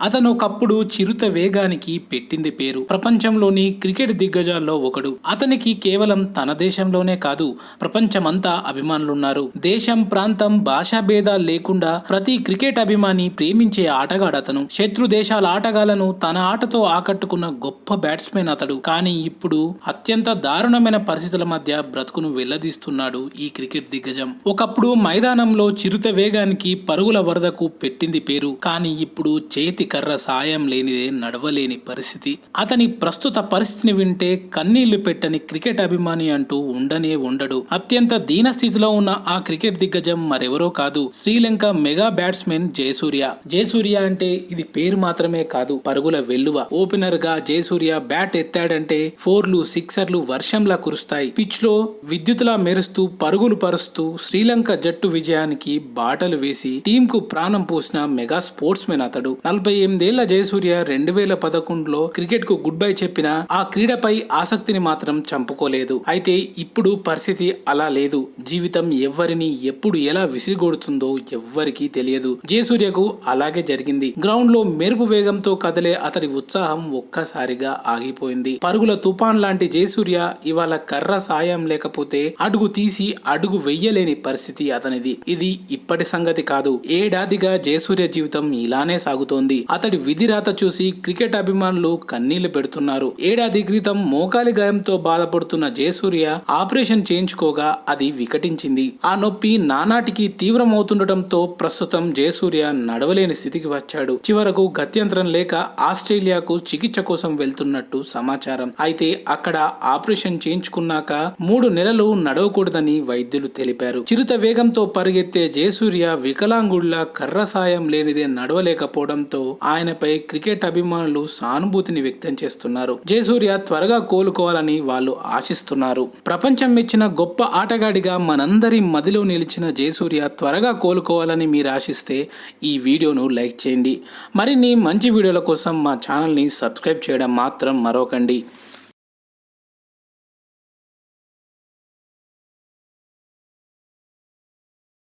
అతను ఒకప్పుడు చిరుత వేగానికి పెట్టింది పేరు. ప్రపంచంలోని క్రికెట్ దిగ్గజాల్లో ఒకడు. అతనికి కేవలం తన దేశంలోనే కాదు ప్రపంచమంతా అభిమానులున్నారు. దేశం ప్రాంతం భాషా భేదాలు లేకుండా ప్రతి క్రికెట్ అభిమాని ప్రేమించే ఆటగాడు అతను శత్రు దేశాల ఆటగాళ్ళను తన ఆటతో ఆకట్టుకున్న గొప్ప బ్యాట్స్మెన్ అతడు. కానీ ఇప్పుడు అత్యంత దారుణమైన పరిస్థితుల మధ్య బ్రతుకును వెల్లదీస్తున్నాడు ఈ క్రికెట్ దిగ్గజం. ఒకప్పుడు మైదానంలో చిరుత వేగానికి పరుగుల వరదకు పెట్టింది పేరు. కానీ ఇప్పుడు చేతి కర్ర సాయం లేనిదే నడవలేని పరిస్థితి. అతని ప్రస్తుత పరిస్థితిని వింటే కన్నీళ్ళు పెట్టని క్రికెట్ అభిమాని అంటూ ఉండనే ఉండడు. అత్యంత దీన స్థితిలో ఉన్న ఆ క్రికెట్ దిగ్గజం మరెవరో కాదు. Sri Lanka mega batsmen Jayasuriya. Jayasurya అంటే ఇది పేరు మాత్రమే కాదు పరుగుల వెల్లువ. ఓపెనర్గా జయసూర్య బ్యాట్ ఎత్తాడంటే ఫోర్లు సిక్సర్లు వర్షంలా కురుస్తాయి. పిచ్లో విద్యుత్లా మెరుస్తూ పరుగులు పరుస్తూ శ్రీలంక జట్టు విజయానికి బాటలు వేసి టీం కు ప్రాణం పోసిన మెగా స్పోర్ట్స్ మెన్ అతడు. నలభై ఎనిమిదేళ్ళ జయసూర్య రెండు వేల పదకొండులో క్రికెట్కు గుడ్ బై చెప్పిన ఆ క్రీడపై ఆసక్తిని మాత్రం చంపుకోలేదు. అయితే ఇప్పుడు పరిస్థితి అలా లేదు. జీవితం ఎవ్వరిని ఎప్పుడు ఎలా విసిరిగొడుతుందో ఎవ్వరికీ తెలియదు. జయసూర్యకు అలాగే జరిగింది. గ్రౌండ్లో మెరుపు వేగంతో కదిలే అతడి ఉత్సాహం ఒక్కసారిగా ఆగిపోయింది. పరుగుల తుఫాన్ లాంటి జయసూర్య ఇవాళ కర్ర సాయం లేకపోతే అడుగు తీసి అడుగు వెయ్యలేని పరిస్థితి అతనిది. ఇది ఇప్పటి సంగతి కాదు. ఏడాదిగా జయసూర్య జీవితం ఇలానే సాగుతోంది. అతడి విధిరాత చూసి క్రికెట్ అభిమానులు కన్నీళ్ళు పెడుతున్నారు. ఏడాది క్రితం మోకాలి గాయంతో బాధపడుతున్న జయసూర్య ఆపరేషన్ చేయించుకోగా అది వికటించింది. ఆ నొప్పి నానాటికి తీవ్రమవుతుండటంతో ప్రస్తుతం జయసూర్య నడవలేని స్థితికి వచ్చాడు. చివరకు గత్యంతరం లేక ఆస్ట్రేలియాకు చికిత్స కోసం వెళ్తున్నట్టు సమాచారం. అయితే అక్కడ ఆపరేషన్ చేయించుకున్నాక మూడు నెలలు నడవకూడదని వైద్యులు తెలిపారు. చిరుత వేగంతో పరిగెత్తే జయసూర్య వికలాంగుళ్ళ కర్ర సాయం లేనిదే నడవలేకపోవడంతో ఆయనపై క్రికెట్ అభిమానులు సానుభూతిని వ్యక్తం చేస్తున్నారు. జయసూర్య త్వరగా కోలుకోవాలని వాళ్ళు ఆశిస్తున్నారు. ప్రపంచం మెచ్చిన గొప్ప ఆటగాడిగా మనందరి మదిలో నిలిచిన జయసూర్య త్వరగా కోలుకోవాలని మీరు ఆశిస్తే ఈ వీడియోను లైక్ చేయండి. మరిన్ని మంచి వీడియోల కోసం మా ఛానల్ని సబ్స్క్రైబ్ చేయడం మాత్రం మరొకండి.